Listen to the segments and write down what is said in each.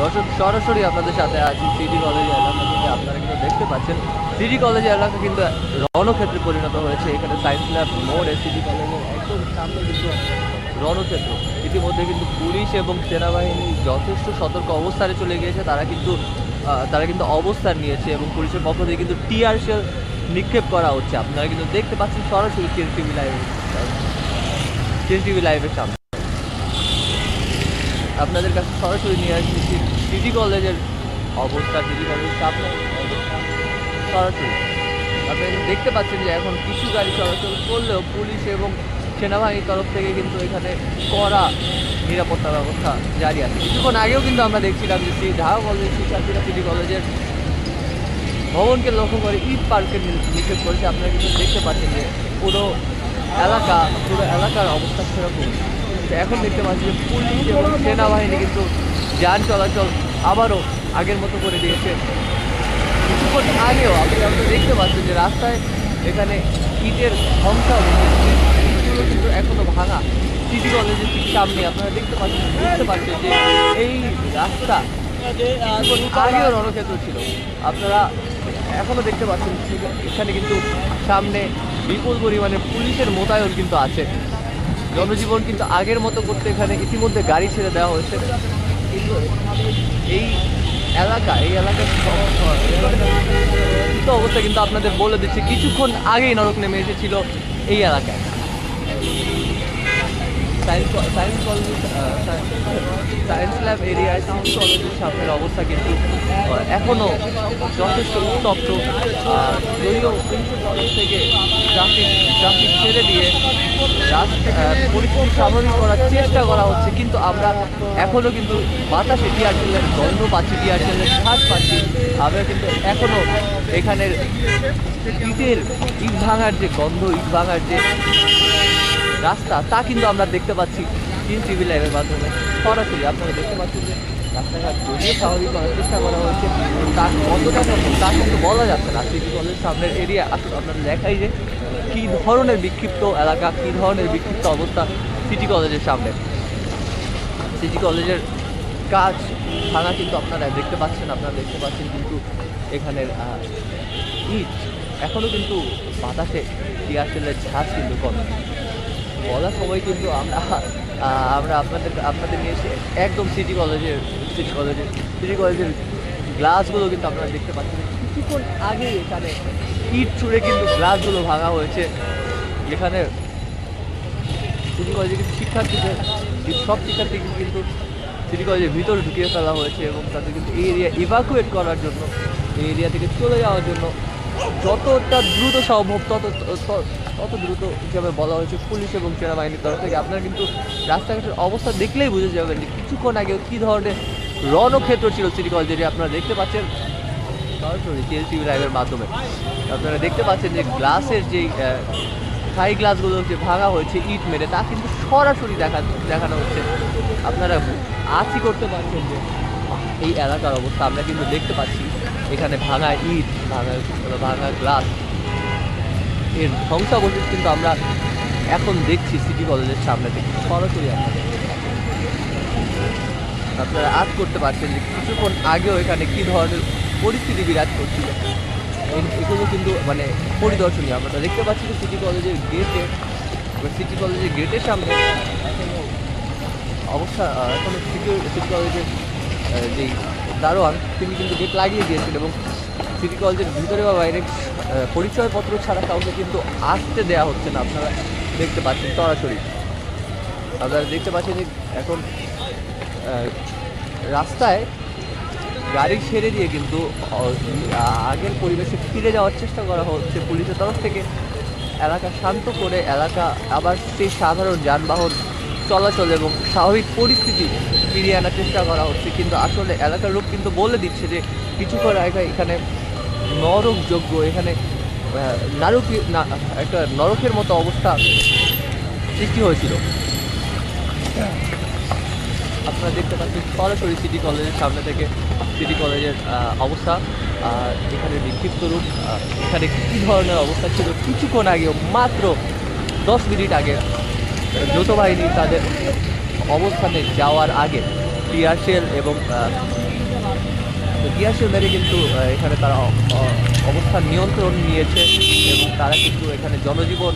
দর্শক, সরাসরি আপনাদের সাথে আছি সিটি কলেজ এলাকা থেকে। আপনারা কিন্তু দেখতে পাচ্ছেন, সিটি কলেজ এলাকা কিন্তু রণক্ষেত্রে পরিণত হয়েছে। এখানে সায়েন্স ল্যাব মোড়ে সিটি কলেজের একদম সামনে কিন্তু রণক্ষেত্র। ইতিমধ্যে কিন্তু পুলিশ এবং সেনাবাহিনী যথেষ্ট সতর্ক অবস্থানে চলে গিয়েছে। তারা কিন্তু তারা কিন্তু অবস্থান নিয়েছে এবং পুলিশের পক্ষ থেকে কিন্তু টিআর শেল নিক্ষেপ করা হচ্ছে। আপনারা কিন্তু দেখতে পাচ্ছেন সরাসরি চেন টিভি লাইভ চেন টিভি লাইভের সামনে। আপনাদের কাছে সরাসরি নিয়ে আসছি সিটি কলেজের অবস্থা, সিটি কলেজের অবস্থা সরাসরি। আপনারা দেখতে পাচ্ছেন যে এখন কিছু গাড়ি চলাচল করলেও পুলিশ এবং সেনাবাহিনীর তরফ থেকে কিন্তু এখানে কড়া নিরাপত্তা ব্যবস্থা জারি আছে। কিছুক্ষণ আগেও কিন্তু আমরা দেখছিলাম যে ঢাকা কলেজের শিক্ষার্থীরা সিটি কলেজের ভবনকে লক্ষ্য করে ইট পার্কে নিক্ষেপ করেছে। আপনারা কিন্তু দেখতে পাচ্ছেন যে পুরো এলাকা, পুরো এলাকার অবস্থা সেরকম তো এখন দেখতে পাচ্ছি যে পুলিশ এবং সেনাবাহিনী কিন্তু যান চলাচল আবারও আগের মতো করে দিয়েছে। কিছুক্ষণ আগেও আপনি আপনারা দেখতে পাচ্ছেন যে রাস্তায় এখানে ইটের ধ্বংসাবশেষ ইটগুলো কিন্তু এখনও ভাঙা। সিটি কলেজের ঠিক সামনে আপনারা দেখতে পাচ্ছেন, বুঝতে পারছেন যে এই রাস্তা আগেও রণক্ষেত্র ছিল। আপনারা এখনও দেখতে পাচ্ছেন এখানে কিন্তু সামনে বিপুল পরিমাণে পুলিশের মোতায়েন কিন্তু আছে। জনজীবন কিন্তু আগের মতো করতে এখানে ইতিমধ্যে গাড়ি ছেড়ে দেওয়া হয়েছে। কিন্তু এই এলাকা, এই এলাকার অবস্থা কিন্তু আপনাদের বলে দিচ্ছে, কিছুক্ষণ আগেই নরক নেমে এসেছিল এই এলাকায়। Science science college science lab এরিয়ায় সায়েন্স কলেজের সামনের অবস্থা কিন্তু এখনও যথেষ্ট উত্তপ্ত। আর যদিও তরফ থেকে ট্রাফিক ট্রাফিক ছেড়ে দিয়ে আহ, পরিস্থিতি স্বাভাবিক করার চেষ্টা করা হচ্ছে কিন্তু আমরা এখনও কিন্তু বাতাসে টিয়ারশেলের গন্ধ পাচ্ছি টিয়ারশেলের শ্বাস পাচ্ছি। আমরা কিন্তু এখনও এখানের ইটের ইট ভাঙার যে গন্ধ ইট ভাঙার যে রাস্তা, তা কিন্তু আমরা দেখতে পাচ্ছি তিন টিভি লাইভের মাধ্যমে। সরাসরি আপনারা দেখতে পাচ্ছেন যে স্বাভাবিক করার চেষ্টা করা হয়েছে কিন্তু বলা যাচ্ছে না। সিটি আসলে আপনারা দেখাই যে কী ধরনের বিক্ষিপ্ত এলাকা, কী ধরনের বিক্ষিপ্ত অবস্থা সিটি কলেজের সামনে। সিটি কলেজের কাজ ভাঙা কিন্তু আপনারা দেখতে পাচ্ছেন, আপনারা দেখতে পাচ্ছেন কিন্তু এখানের ইট। এখনও কিন্তু বাতাসে টিয়ারশেলের ঝাঁজ কিন্তু কমে। বলার সময় কিন্তু আমরা আমরা আপনাদের আপনাদের নিয়ে এসে একদম সিটি কলেজের সিটি কলেজের সিটি কলেজের গ্লাসগুলো কিন্তু আপনারা দেখতে পাচ্ছেন। কিছুক্ষণ আগে এখানে ইট ছুঁড়ে কিন্তু গ্লাসগুলো ভাঙা হয়েছে। এখানে সিটি কলেজে কিন্তু শিক্ষার্থীদের, সব শিক্ষার্থী কিন্তু সিটি কলেজের ভিতরে ঢুকিয়ে ফেলা হয়েছে এবং তাদের কিন্তু এই এরিয়া ইভাকুয়েট করার জন্য, এই এরিয়া থেকে চলে যাওয়ার জন্য যতটা দ্রুত সম্ভব, তত, তত- দ্রুত হিসাবে বলা হয়েছে পুলিশ এবং সেনাবাহিনীর তরফ থেকে আপনারা কিন্তু রাস্তাঘাটের অবস্থা দেখলেই বুঝে যাবেন যে কিছুক্ষণ আগে কী ধরনের রণক্ষেত্র ছিল সিটি কলেজ যেটি আপনারা দেখতে পাচ্ছেন সরাসরি টিএলটিভি লাইভের মাধ্যমে। আপনারা দেখতে পাচ্ছেন যে গ্লাসের যে থাই গ্লাসগুলো যে ভাঙা হয়েছে ইট মেরে, তা কিন্তু সরাসরি দেখা, দেখানো হচ্ছে। আপনারা আশি করতে পারছেন যে এই এলাকার অবস্থা। আমরা কিন্তু দেখতে পাচ্ছি এখানে ভাঙা ইট, ভাঙা ভাঙা গ্লাস এর ধ্বংসাবশেষ কিন্তু আমরা এখন দেখছি সিটি কলেজের সামনে থেকে, সরাসরি আপনারা আজ করতে পারছেন যে কিছুক্ষণ আগেও এখানে কি ধরনের পরিস্থিতি বিরাজ করছিল। এগুলো কিন্তু মানে পরিদর্শনীয়, আমরা দেখতে পাচ্ছি যে সিটি কলেজের গেটে সিটি কলেজের গেটের সামনে অবস্থা এখনও সিটি সিটি কলেজের যেই দারোয়ান, তিনি কিন্তু গেট লাগিয়ে দিয়েছেন এবং সিটি কলেজের ভিতরে বা বাইরে পরিচয়পত্র ছাড়া কাউকে কিন্তু আসতে দেওয়া হচ্ছে না। আপনারা দেখতে পাচ্ছেন সরাসরি। আপনারা দেখতে পাচ্ছেন যে এখন রাস্তায় গাড়ি ছেড়ে দিয়ে কিন্তু আগের পরিবেশে ফিরে যাওয়ার চেষ্টা করা হচ্ছে পুলিশের তরফ থেকে। এলাকা শান্ত করে, এলাকা আবার সেই সাধারণ যানবাহন চলাচল এবং স্বাভাবিক পরিস্থিতি ফিরিয়ে আনার চেষ্টা করা হচ্ছে। কিন্তু আসলে এলাকার লোক কিন্তু বলে দিচ্ছে যে, কিছুক্ষণ আগে এখানে নরকযোগ্য এখানে নারকী একটা নরকের মতো অবস্থা সৃষ্টি হয়েছিল। আপনারা দেখতে পাচ্ছেন সরাসরি সিটি কলেজের সামনে থেকে সিটি কলেজের অবস্থা। আর এখানে বিক্ষিপ্ত রূপ এখানে কী ধরনের অবস্থা ছিল? কিছুক্ষণ আগেও মাত্র দশ মিনিট আগে যৌথ বাহিনী তাদের অবস্থানে যাওয়ার আগে টিয়ারশেল এবং টিয়ারশেল মেরে কিন্তু এখানে তারা অবস্থান নিয়ন্ত্রণ নিয়েছে এবং তারা কিন্তু এখানে জনজীবন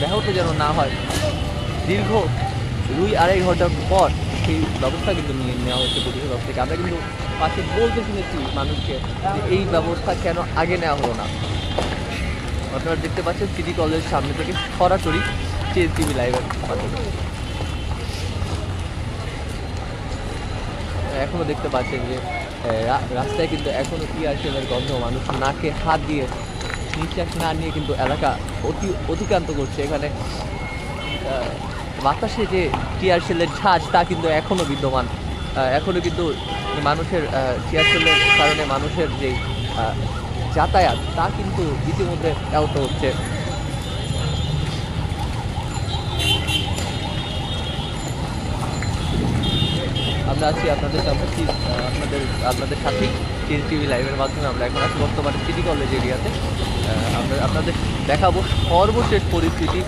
ব্যাহত যেন না হয়। দীর্ঘ দুই আড়াই ঘণ্টার পর সেই ব্যবস্থা কিন্তু নিয়ে নেওয়া হচ্ছে পুলিশের তরফ থেকে। আমরা কিন্তু পাশে বলতে শুনেছি মানুষকে যে এই ব্যবস্থা কেন আগে নেওয়া হলো না। আপনারা দেখতে পাচ্ছেন সিটি কলেজের সামনে থেকে সরাসরি চেঞ্জ টিভি লাইভের মাধ্যমে। এখনও দেখতে পাচ্ছেন যে রাস্তায় কিন্তু এখনও টিয়ারশেলের গন্ধ মানুষ নাকে হাত দিয়ে নিঃশ্বাস না নিয়ে কিন্তু এলাকা অতি অতিক্রান্ত করছে। এখানে বাতাসে যে টিয়ারশেলের ঝাঁজ তা কিন্তু এখনও বিদ্যমান। আহ, এখনও কিন্তু মানুষের টিয়ারশেলের কারণে মানুষের যে যাতায়াত তা কিন্তু ইতিমধ্যে ব্যাহত হচ্ছে। আমরা আছি আপনাদের সামনে আপনাদের আপনাদের সাথে টিএন টিভি লাইভের মাধ্যমে আমরা এখন আছি বর্তমানে সিটি কলেজ এরিয়াতে। আমরা আপনাদের দেখাবো সর্বশেষ পরিস্থিতি।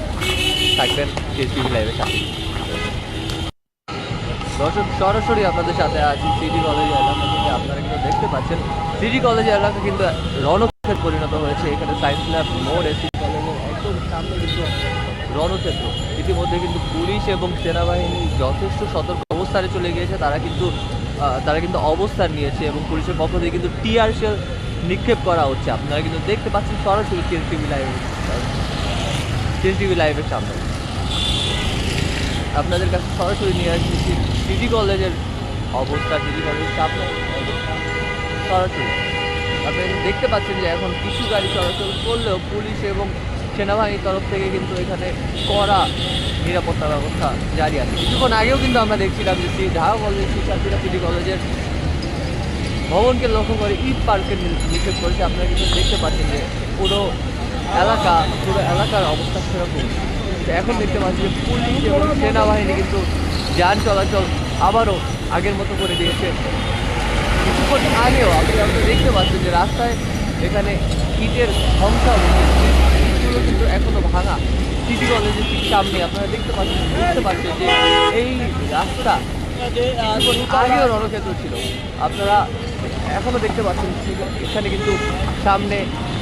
থাকবেন টিএন টিভি লাইভের সাথে। দর্শক, সরাসরি আপনাদের সাথে আছি সিটি কলেজ এলাকা থেকে। আপনারা কিন্তু দেখতে পাচ্ছেন সিটি কলেজ এলাকা কিন্তু রণক্ষেত্রে পরিণত হয়েছে। এখানে সায়েন্স ল্যাব মোড় সিটি কলেজের একদম সামনে কিন্তু রণক্ষেত্র। ইতিমধ্যে কিন্তু পুলিশ এবং সেনাবাহিনী যথেষ্ট সতর্ক অবস্থানে চলে গিয়েছে, তারা কিন্তু তারা কিন্তু অবস্থান নিয়েছে এবং পুলিশের পক্ষ থেকে কিন্তু টিআর নিক্ষেপ করা হচ্ছে। আপনারা কিন্তু দেখতে পাচ্ছেন সরাসরি TN TV live TN TV লাইভের সামনে। আপনাদের কাছে সরাসরি নিয়ে আসছি সিটি কলেজের অবস্থা সিটি কলেজের সামনে। সরাসরি। আপনারা দেখতে পাচ্ছেন যে এখন কিছু গাড়ি চলাচল করলেও পুলিশ এবং সেনাবাহিনীর তরফ থেকে কিন্তু এখানে কড়া নিরাপত্তা ব্যবস্থা জারি আছে। কিছুক্ষণ আগেও কিন্তু আমরা দেখছিলাম যে ঢাকা কলেজের শিক্ষার্থীরা সিটি কলেজের ভবনকে লক্ষ্য করে ইট পার্কে নি- নিক্ষেপ করেছে। আপনারা কিন্তু দেখতে পাচ্ছেন যে পুরো এলাকা, পুরো এলাকার অবস্থা সেরকম। এখন দেখতে পাচ্ছি যে পুলিশ এবং সেনাবাহিনী কিন্তু যান চলাচল আবারও আগের মতো করে দিয়েছে। কিছুক্ষণ আগেও আপনি আপনি দেখতে পাচ্ছেন যে রাস্তায় এখানে ইটের ইটগুলো কিন্তু এখনও ভাঙা। সিটি কলেজের ঠিক সামনে, আপনারা দেখতে পাচ্ছেন, বুঝতে পারছেন যে এই রাস্তা আগেও রণক্ষেত্র ছিল। আপনারা এখনও দেখতে পাচ্ছেন এখানে কিন্তু সামনে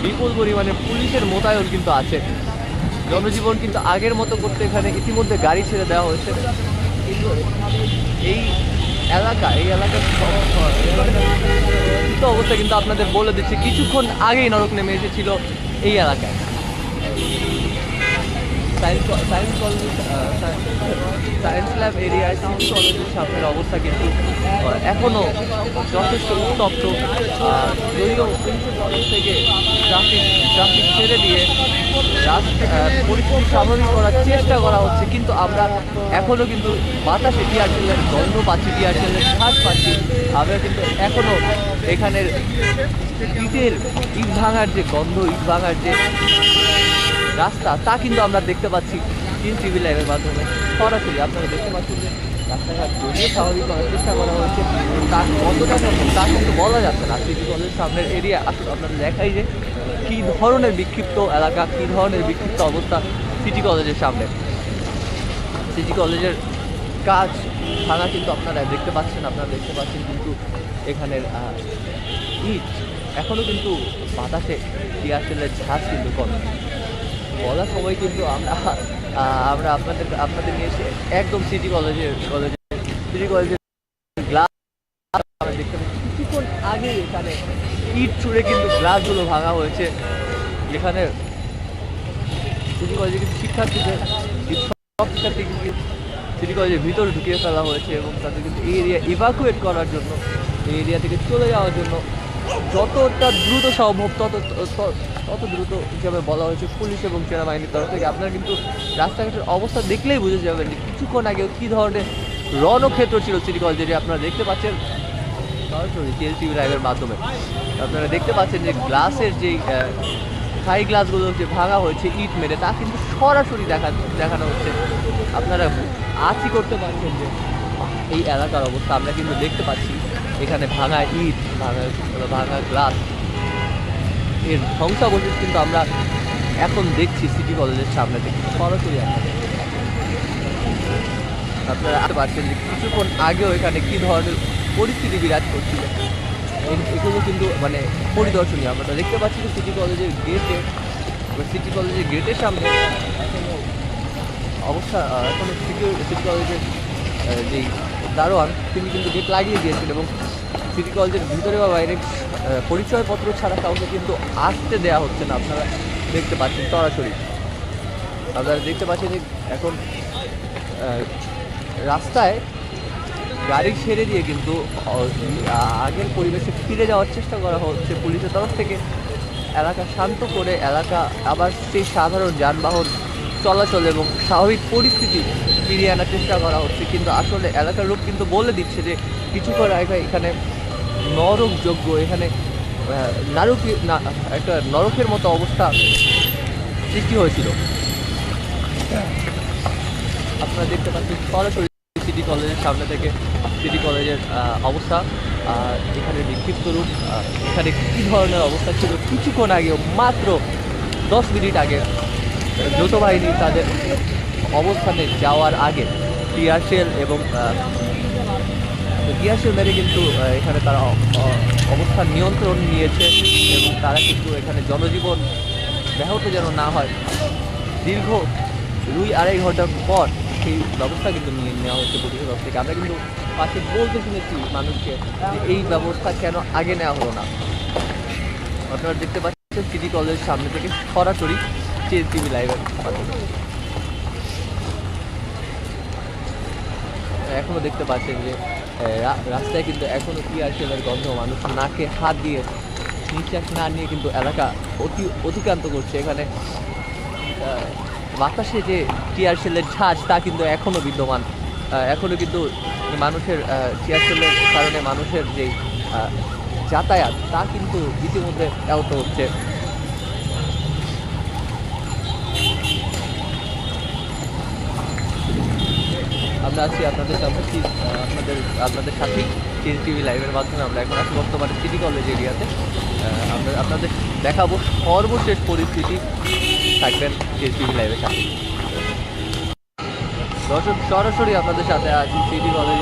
বিপুল পরিমাণে পুলিশের মোতায়েন কিন্তু আছে। জনজীবন কিন্তু আগের মতো করতে এখানে ইতিমধ্যে গাড়ি ছেড়ে দেওয়া হয়েছে। কিন্তু এই এলাকা, এই এলাকার অবস্থা কিন্তু আপনাদের বলে দিচ্ছে, কিছুক্ষণ আগেই নরক নেমে এসেছিল এই এলাকায়। Science science college science lab এরিয়ায় সায়েন্স কলেজের সামনের অবস্থা কিন্তু আহ, এখনও যথেষ্ট উত্তপ্ত যদিও পুলিশের তরফ থেকে ট্রাফিক ট্রাফিক ছেড়ে দিয়ে আহ, পরিস্থিতি স্বাভাবিক করার চেষ্টা করা হচ্ছে কিন্তু আমরা এখনও কিন্তু বাতাসে টিয়ারশেলের গন্ধ পাচ্ছি টিয়ারশেলের শ্বাস পাচ্ছি আমরা কিন্তু এখনও এখানের ইটের ইট ভাঙার যে গন্ধ ইট ভাঙার যে রাস্তা, তা কিন্তু আমরা দেখতে পাচ্ছি তিন টিভি লাইভের মাধ্যমে। সরাসরি আপনারা দেখতে পাচ্ছেন যে রাস্তাঘাট যদিও স্বাভাবিক করার চেষ্টা করা তা কিন্তু বলা যাচ্ছে না। সিটি সামনের এরিয়া আসলে আপনাদের দেখাই যে কী ধরনের বিক্ষিপ্ত এলাকা, কী ধরনের বিক্ষিপ্ত অবস্থা সিটি কলেজের সামনে। সিটি কলেজের কাজ ভাঙা কিন্তু আপনারা দেখতে পাচ্ছেন, আপনারা দেখতে পাচ্ছেন কিন্তু এখানের ইট এখনও কিন্তু বাতাসে টিয়ারশেলের ঝাঁজ কিন্তু কমে। বলার সময় কিন্তু আমরা আমরা আপনাদের আপনাদের নিয়ে এসে একদম সিটি কলেজের কলেজে সিটি কলেজের আগে এখানে ইট ছুঁড়ে কিন্তু গ্লাসগুলো ভাঙা হয়েছে। যেখানে সিটি কলেজে কিন্তু শিক্ষার্থীদের সব কিন্তু সিটি কলেজের ভিতরে ঢুকিয়ে ফেলা হয়েছে এবং তাদের কিন্তু এই এরিয়া ইভাকুয়েট করার জন্য, এই এরিয়া থেকে চলে যাওয়ার জন্য যতটা দ্রুত সম্ভব তত তত- দ্রুত হিসাবে বলা হয়েছে পুলিশ এবং সেনাবাহিনীর তরফ থেকে। আপনারা কিন্তু রাস্তাঘাটের অবস্থা দেখলেই বুঝে যাবেন যে কিছুক্ষণ আগেও কী ধরনের রণক্ষেত্র ছিল সিটি কলেজ, যেটি আপনারা দেখতে পাচ্ছেন। সরাসরি টিভি লাইভের মাধ্যমে। আপনারা দেখতে পাচ্ছেন যে গ্লাসের যে থাই গ্লাসগুলো যে ভাঙা হয়েছে ইট মেরে, তা কিন্তু সরাসরি দেখা, দেখানো হচ্ছে। আপনারা আঁচি করতে পারছেন যে এই এলাকার অবস্থা। আমরা কিন্তু দেখতে পাচ্ছি এখানে ভাঙা ইট, ভাঙা ভাঙা গ্লাস। এর ধ্বংসাবশেষ কিন্তু আমরা এখন দেখছি সিটি কলেজের সামনে থেকে। সরাসরি আপনারা আসতে পারছেন যে কিছুক্ষণ আগেও এখানে কী ধরনের পরিস্থিতি বিরাজ করছিল এগুলো কিন্তু মানে পরিদর্শনীয়। আমরা দেখতে পাচ্ছি যে সিটি কলেজের গেটে সিটি কলেজের গেটের সামনে অবস্থা এখন সিটি সিটি কলেজের যেই দারোয়ান, তিনি কিন্তু গেট লাগিয়ে দিয়েছেন এবং সিটি কলেজের ভিতরে বা বাইরে পরিচয়পত্র ছাড়া কাউকে কিন্তু আসতে দেওয়া হচ্ছে না। আপনারা দেখতে পাচ্ছেন সরাসরি। আপনারা দেখতে পাচ্ছেন যে এখন রাস্তায় গাড়ি ছেড়ে দিয়ে কিন্তু আগের পরিবেশে ফিরে যাওয়ার চেষ্টা করা হচ্ছে পুলিশের তরফ থেকে। এলাকা শান্ত করে, এলাকা আবার সেই সাধারণ যানবাহন চলাচল এবং স্বাভাবিক পরিস্থিতি ফিরিয়ে আনার চেষ্টা করা হচ্ছে। কিন্তু আসলে এলাকার লোক কিন্তু বলে দিচ্ছে যে, কিছুক্ষণ আগে এখানে নরক যোগ্য এখানে নারকী একটা নরকের মতো অবস্থা সৃষ্টি হয়েছিল। আপনারা দেখতে পাচ্ছেন সরাসরি সিটি কলেজের সামনে থেকে সিটি কলেজের অবস্থা। এখানে বিক্ষিপ্ত রূপ। এখানে কী ধরনের অবস্থা ছিল? কিছুক্ষণ আগেও মাত্র দশ মিনিট আগে যৌথ বাহিনী তাদের অবস্থানে যাওয়ার আগে, টিয়ারশেল এবং টিয়ারশেল মেরে কিন্তু এখানে তারা অবস্থান নিয়ন্ত্রণ নিয়েছে এবং তারা কিন্তু এখানে জনজীবন ব্যাহত যেন না হয়। দীর্ঘ দুই আড়াই ঘণ্টার পর সেই ব্যবস্থা কিন্তু নিয়ে নেওয়া হচ্ছে পুলিশের তরফ থেকে। আমরা কিন্তু পাশে বলতে শুনেছি মানুষকে যে এই ব্যবস্থা কেন আগে নেওয়া হলো না। আপনারা দেখতে পাচ্ছেন সিটি কলেজের সামনে থেকে সরাসরি টিভি লাইভের মাধ্যমে। এখনও দেখতে পাচ্ছেন যে রাস্তায় কিন্তু এখনও এখনও টিয়ারশেলের গন্ধ মানুষ নাকে হাত দিয়ে নিঃশ্বাস না নিয়ে কিন্তু এলাকা অতি অতিক্রান্ত করছে। এখানে বাতাসে যে টিয়ার সেলের ঝাঁজ তা কিন্তু এখনও বিদ্যমান। আহ, এখনও কিন্তু মানুষের টিয়ারশেলের কারণে মানুষের যে যাতায়াত তা কিন্তু ইতিমধ্যে ব্যাহত হচ্ছে। আমরা আছি আপনাদের সাথে কি- আপনাদের আপনাদের সাথে সিএস টিভি লাইভের মাধ্যমে আমরা এখন আছি বর্তমানে সিটি কলেজ এরিয়াতে আমরা আপনাদের দেখাবো সর্বশেষ পরিস্থিতি, থাকবেন সিএস টিভি লাইভের সাথে। দর্শক, সরাসরি আপনাদের সাথে আছি সিটি কলেজ